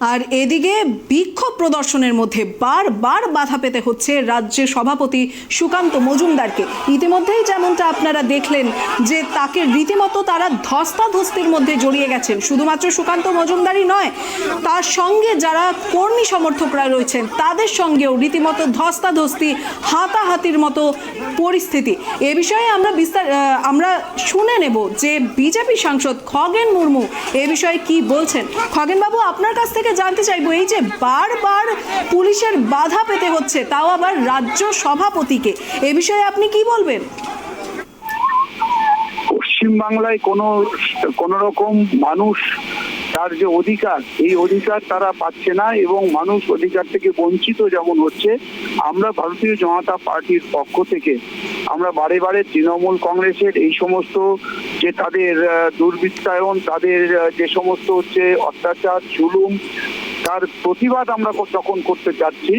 আর এদিকে বিক্ষোভ প্রদর্শনের মধ্যে বারবার বাধা পেতে হচ্ছে রাজ্যের সভাপতি সুকান্ত মজুমদারকে। ইতিমধ্যেই যেমনটা আপনারা দেখলেন যে তাকে রীতিমতো তারা ধস্তাধস্তির মধ্যে জড়িয়ে গেছেন। শুধুমাত্র সুকান্ত মজুমদারই নয়, তার সঙ্গে যারা কর্মী সমর্থকরা রয়েছেন, তাদের সঙ্গেও রীতিমতো ধস্তাধস্তি, হাতাহাতির মতো পরিস্থিতি। এ বিষয়ে আমরা বিস্তার আমরা শুনে নেব যে বিজেপি সাংসদ খগেন মুর্মু এ বিষয়ে কি বলছেন। খগেনবাবু, আপনার কাছ থেকে জানতে চাইব, এই যে বারবার পুলিশের বাধা পেতে হচ্ছে, তাও আবার রাজ্য সভাপতিকে। এ বিষয়ে আপনি কি বলবেন? পশ্চিমবাংলায় কোনো, কোন রকম মানুষ তার যে অধিকার, এই অধিকার তারা পাচ্ছে না এবং মানুষ অধিকার থেকে বঞ্চিত যেমন হচ্ছে, আমরা ভারতীয় জনতা পার্টির পক্ষ থেকে, আমরা বারে বারে তৃণমূল কংগ্রেসের এই সমস্ত যে তাদের দুর্বৃত্তায়ন, তাদের যে সমস্ত হচ্ছে অত্যাচার, জুলুম তার প্রতিবাদ আমরা যখন করতে যাচ্ছি,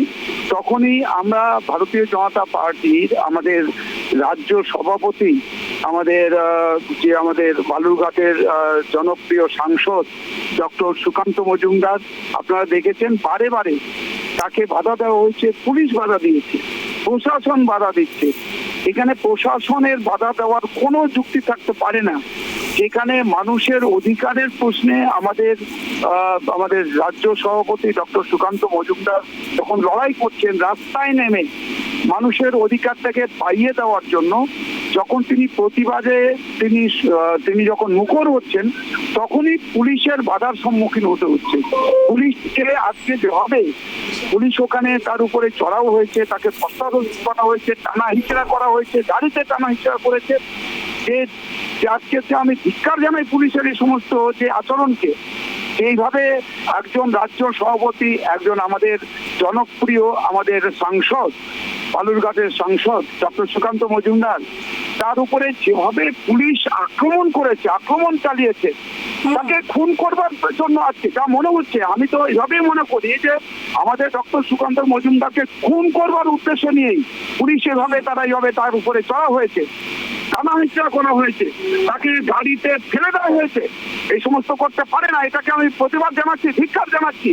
তখনই আমরা ভারতীয় জনতা পার্টির আমাদের রাজ্য সভাপতি, আমাদের যে আমাদের বালুরঘাটের জনপ্রিয় সাংসদ ডক্টর সুকান্ত মজুমদার, আপনারা দেখেছেন বারে বারে তাকে বাধা দেওয়া হয়েছে, পুলিশ বাধা দিয়েছে, প্রশাসন বাধা দিচ্ছে। এখানে প্রশাসনের বাধা দেওয়ার কোনো যুক্তি থাকতে পারে না। যেখানে মানুষের অধিকারের প্রশ্নে আমাদের আমাদের রাজ্য সভাপতি ডক্টর সুকান্ত মজুমদার যখন লড়াই করছেন, রাস্তায় নেমে মানুষের অধিকারটাকে পাইয়ে দেওয়ার জন্য যখন তিনি প্রতিবাদে তিনি তিনি যখন মুখর হচ্ছেন, তখনই পুলিশের বাধার সম্মুখীন হতে হচ্ছে। পুলিশকে আজকে যেভাবে পুলিশ ওখানে তার উপরে চড়াও হয়েছে, তাকে প্রস্তাবন করা হয়েছে টানা হিচড়া করা হয়েছে, গাড়িতে টানা হিচড়া করেছে যে আজকে যে আমি ধিক্কার জানাই পুলিশের এই সমস্ত যে আচরণকে এইভাবে একজন রাজ্য সভাপতি একজন আমাদের জনপ্রিয় আমাদের সাংসদ বালুরঘাটের সাংসদ ডক্টর সুকান্ত মজুমদার তার উপরে যেভাবে পুলিশ আক্রমণ করেছে আক্রমণ চালিয়েছে তাকে খুন করবার জন্য আজকে যা মনে হচ্ছে আমি তো এইভাবেই মনে করি যে আমাদের ডক্টর সুকান্ত মজুমদারকে খুন করবার উদ্দেশ্য নিয়েই পুলিশ এভাবে তারা এইভাবে তার উপরে চড়া হয়েছে। টানা হিচড়া করা হয়েছে। তাকে গাড়িতে ফেলে দেওয়া হয়েছে। এই সমস্ত করতে পারে না। এটাকে আমি প্রতিবাদ জানাচ্ছি ধিক্ষার জানাচ্ছি।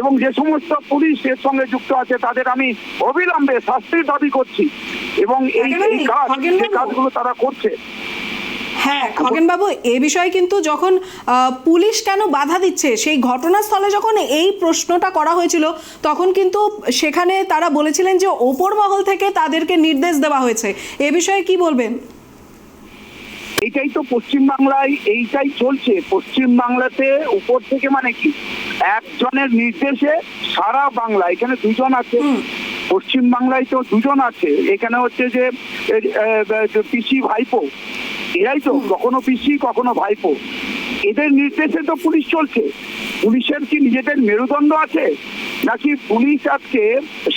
এবং যে সমস্ত পুলিশ এর সঙ্গে যুক্ত আছে তাদের আমি অবিলম্বে শাস্তির দাবি করছি। এবং এই কাজ যে কাজগুলো তারা করছে। হ্যাঁ খগেনবাবু এ বিষয়ে কিন্তু যখন পুলিশ কেন বাধা দিচ্ছে সেই ঘটনাস্থলে যখন এই প্রশ্নটা করা হয়েছিল তখন কিন্তু সেখানে তারা বলেছিলেন যে ওপর মহল থেকে তাদেরকে নির্দেশ দেওয়া হয়েছে। এ বিষয়ে কি বলবেন? এইটাই তো পশ্চিমবাংলায় এইটাই চলছে। পশ্চিমবাংলাতে উপর থেকে মানে কি? একজনের নির্দেশে সারা বাংলা এখানে দুজন আছে। পশ্চিম বাংলায় তো দুজন আছে। এখানে হচ্ছে যে পিসি ভাইপো। এরাই তো কখনো পিসি কখনো ভাইপো। এদের নির্দেশে তো পুলিশ চলছে। পুলিশের কি নিজেদের মেরুদণ্ড আছে? নাকি পুলিশ আজকে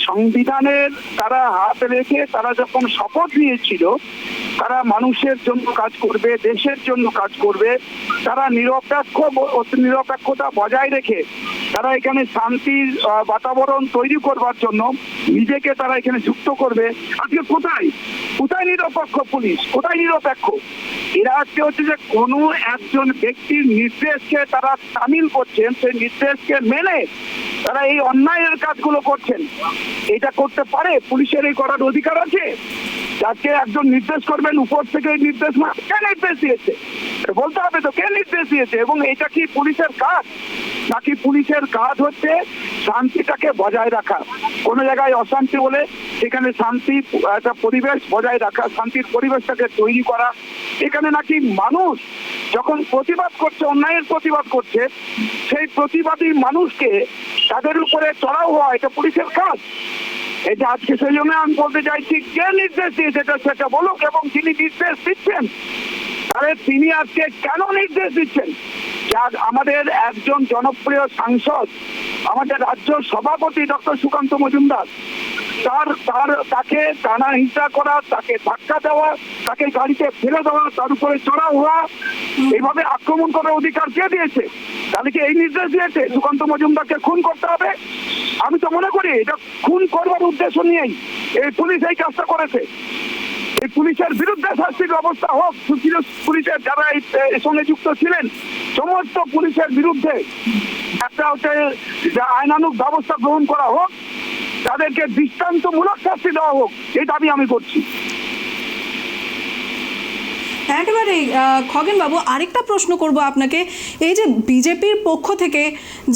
সংবিধানের তারা হাত রেখে তারা যখন শপথ নিয়েছিল তারা মানুষের জন্য কাজ করবে, দেশের জন্য কাজ করবে। তারা নিরপেক্ষ নিরপেক্ষতা বজায় রেখে তারা এখানে শান্তির বাতাবরণ তৈরি করবার জন্য নিজেকে তারা এখানে যুক্ত করবে। আজকে কোথায়? কোথায় নিরপেক্ষ পুলিশ? কোথায় নিরপেক্ষ? এরা আজকে হচ্ছে যে কোনো একজন ব্যক্তির নির্দেশকে তারা সামিল করছেন, সেই নির্দেশকে মেনে তারা এই অন্যায়ের কাজগুলো করছেন। এটা করতে পারে? পুলিশের এই করার অধিকার আছে? যাকে একজন নির্দেশ করবেন, উপর থেকে নির্দেশ না কে নির্দেশ দিয়েছে? বলতে হবে তো, কে নির্দেশ দিয়েছে? এবং এটা কি পুলিশের কাজ? নাকি পুলিশের কাজ হচ্ছে শান্তিটাকে বজায় রাখা? কোনো জায়গায় অশান্তি হলে সেখানে শান্তি, একটা পরিবেশ বজায় রাখা, শান্তির পরিবেশটাকে তৈরি করা। এখানে নাকি মানুষ যখন প্রতিবাদ করছে, অন্যায়ের প্রতিবাদ করছে, সেই প্রতিবাদী মানুষকে তাদের উপরে চড়াও হওয়া এটা পুলিশের কাজ। এটা আজকে সেই জন্য আমি বলতে চাইছি, কে নির্দেশ দিয়েছে এটা সেটা বলুক এবং তিনি নির্দেশ দিচ্ছেন তাহলে তিনি আজকে কেন নির্দেশ দিচ্ছেন? যার আমাদের একজন জনপ্রিয় সাংসদ, আমাদের রাজ্য সভাপতি ডক্টর সুকান্ত মজুমদার তার তার তাকে টানা হিংসা করা তাকে ধাক্কা দেওয়া তাকে গাড়িতে ফেলে দেওয়া তার উপরে চড়া হওয়া এইভাবে আক্রমণ করার অধিকার কে দিয়েছে? তাহলে কি এই নির্দেশ দিয়েছে সুকান্ত মজুমদারকে খুন করতে হবে। আমি তো মনে করি এটা খুন করবার উদ্দেশ্য নিয়েই এই পুলিশ এই কাজটা করেছে। এই পুলিশের বিরুদ্ধে শাস্তির ব্যবস্থা হোক সুশীল পুলিশের যারা এই এর সঙ্গে যুক্ত ছিলেন সমস্ত পুলিশের বিরুদ্ধে একটা হচ্ছে যে আইনানুক ব্যবস্থা গ্রহণ করা হোক। তাদেরকে দৃষ্টান্তমূলক শাস্তি দেওয়া হোক এই দাবি আমি করছি। একেবারে খগেন বাবু আরেকটা প্রশ্ন করব আপনাকে। এই যে বিজেপির পক্ষ থেকে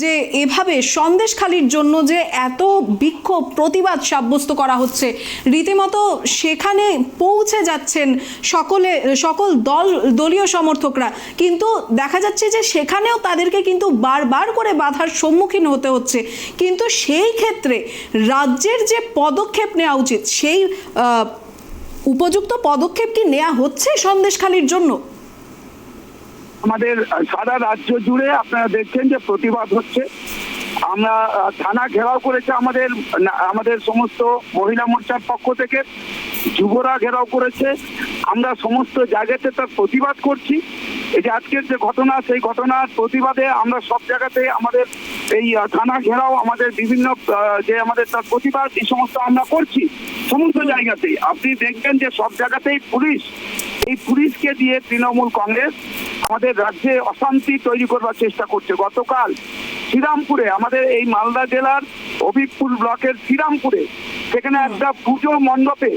যে এভাবে সন্দেশখালির জন্য যে এত বিক্ষোভ, প্রতিবাদ সাব্যস্ত করা হচ্ছে, রীতিমতো সেখানে পৌঁছে যাচ্ছেন সকলে, সকল দল, দলীয় সমর্থকরা। কিন্তু দেখা যাচ্ছে যে সেখানেও তাদেরকে কিন্তু বারবার করে বাধার সম্মুখীন হতে হচ্ছে। কিন্তু সেই ক্ষেত্রে রাজ্যের যে পদক্ষেপ নেওয়া উচিত, সেই উপযুক্ত পদক্ষেপ কি নেওয়া হচ্ছে সন্দেশখালির জন্য? আমাদের সারা রাজ্য জুড়ে আপনারা দেখছেন যে প্রতিবাদ হচ্ছে। আমরা থানা ঘেরাও করেছে আমাদের আমাদের সমস্ত মহিলা মোর্চার পক্ষ থেকে। যুবরা ঘেরাও করেছে। আমরা সমস্ত জায়গাতে তার প্রতিবাদ করছি। এই যে আজকের যে ঘটনা, সেই ঘটনার প্রতিবাদে আমরা সব জায়গাতে আমাদের এই থানা ঘেরাও, আমাদের বিভিন্ন যে আমাদের তার প্রতিবাদ, এই সমস্ত আমরা করছি সমস্ত জায়গাতেই। আপনি দেখবেন যে সব জায়গাতেই পুলিশ, এই পুলিশকে দিয়ে তৃণমূল কংগ্রেস আমাদের রাজ্যে অশান্তি তৈরি করবার চেষ্টা করছে। গতকাল শ্রীরামপুরে, আমাদের এই মালদা জেলার হবিবপুর ব্লকের শ্রীরামপুরে, সেখানে একটা পুজো মণ্ডপে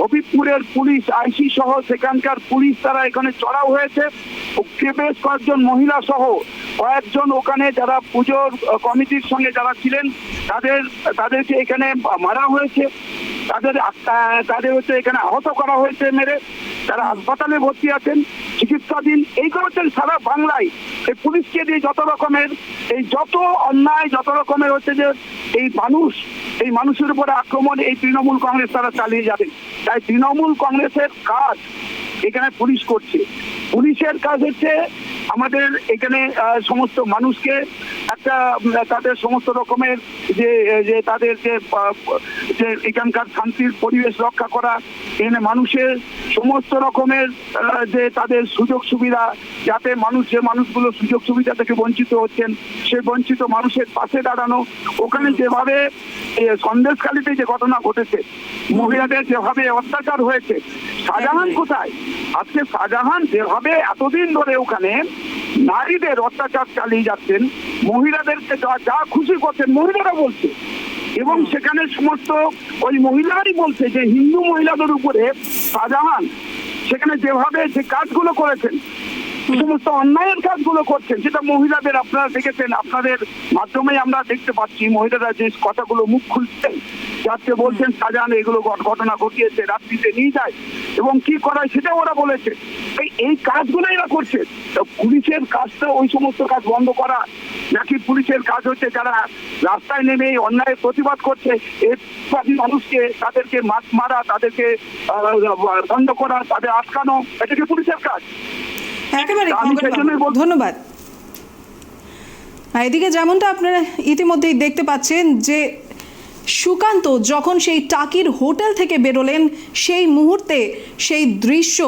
হবিবপুরের পুলিশ, আইসি সহ সেখানকার পুলিশ তারা এখানে চড়াও হয়েছে। বেশ কয়েকজন মহিলা সহ কয়েকজন ওখানে যারা পুজোর কমিটির সঙ্গে যারা ছিলেন, তাদের, তাদেরকে এখানে মারা হয়েছে। তাদের তাদের হচ্ছে এখানে আহত করা হয়েছে মেরে। তারা হাসপাতালে ভর্তি আছেন, চিকিৎসাধীন। এইগুলো হচ্ছে সারা বাংলায়। এই পুলিশকে দিয়ে যত রকমের, এই যত অন্যায়, যত রকমের হচ্ছে যে এই মানুষ, এই মানুষের উপরে আক্রমণ এই তৃণমূল কংগ্রেস তারা চালিয়ে যাবে। তাই তৃণমূল কংগ্রেসের কাজ এখানে পুলিশ করছে। পুলিশের কাজ হচ্ছে আমাদের এখানে সমস্ত মানুষকে একটা তাদের সমস্ত রকমের যে যে তাদের যে যে এখানকার শান্তির পরিবেশ রক্ষা করা এখানে মানুষের সমস্ত রকমের যে তাদের সুযোগ সুবিধা যাতে মানুষ যে মানুষগুলো সুযোগ সুবিধা থেকে বঞ্চিত হচ্ছেন সে বঞ্চিত মানুষের পাশে দাঁড়ানো ওখানে যেভাবে এ, সন্দেশখালিতে যে ঘটনা ঘটেছে মহিলাদের যেভাবে অত্যাচার হয়েছে শাহজাহান কোথায়? আজকে শাহজাহান যেভাবে এতদিন ধরে ওখানে নারীদের অত্যাচার চালিয়ে যাচ্ছেন মহিলাদেরকে যা যা খুশি করছেন মহিলারা বলছে। এবং সেখানে সমস্ত ওই মহিলারই বলছে যে হিন্দু মহিলাদের উপরে শাহজাহান সেখানে যেভাবে যে কাজগুলো করেছেন সমস্ত অন্যায়ের কাজগুলো করছেন সেটা মহিলাদের আপনারা দেখেছেন, আপনাদের মাধ্যমে আমরা দেখতে পাচ্ছি, মহিলারা যে কথাগুলো মুখ খুলছেন যাতে বলছেন শাহজাহান এগুলো ঘট- ঘটনা ঘটিয়েছে, রাত্রিতে নিয়ে যায়, এবং কি করায় সেটা ওরা বলেছে। এই কাজগুলো এরা করছে। পুলিশের কাজটা ওই সমস্ত কাজ বন্ধ করা, নাকি পুলিশের কাজ হচ্ছে যারা রাস্তায় নেমে এই অন্যায়ের প্রতিবাদ করছে এই প্রতিবাদী মানুষকে তাদেরকে মাছ মারা, তাদেরকে বন্ধ করা, তাদের আটকানো এটা কি পুলিশের কাজ। একেবারে ধন্যবাদ। এদিকে যেমনটা আপনারা ইতিমধ্যেই দেখতে পাচ্ছেন যে সুকান্ত যখন সেই টাকির হোটেল থেকে বেরোলেন সেই মুহূর্তে সেই দৃশ্য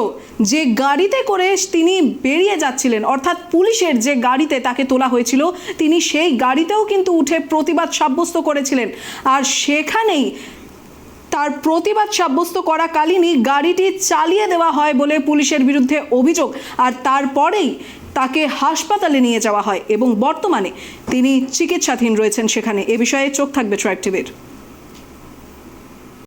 যে গাড়িতে করে তিনি বেরিয়ে যাচ্ছিলেন অর্থাৎ পুলিশের যে গাড়িতে তাকে তোলা হয়েছিল তিনি সেই গাড়িতেও কিন্তু উঠে প্রতিবাদ সাব্যস্ত করেছিলেন। আর সেখানেই তার প্রতিবাদ সাব্যস্ত করাকালীনই গাড়িটি চালিয়ে দেওয়া হয় বলে পুলিশের বিরুদ্ধে অভিযোগ। আর তারপরেই তাকে হাসপাতালে নিয়ে যাওয়া হয় এবং বর্তমানে তিনি চিকিৎসাধীন রয়েছেন সেখানে। এ বিষয়ে চোখ থাকবে ট্র্যাক টিভির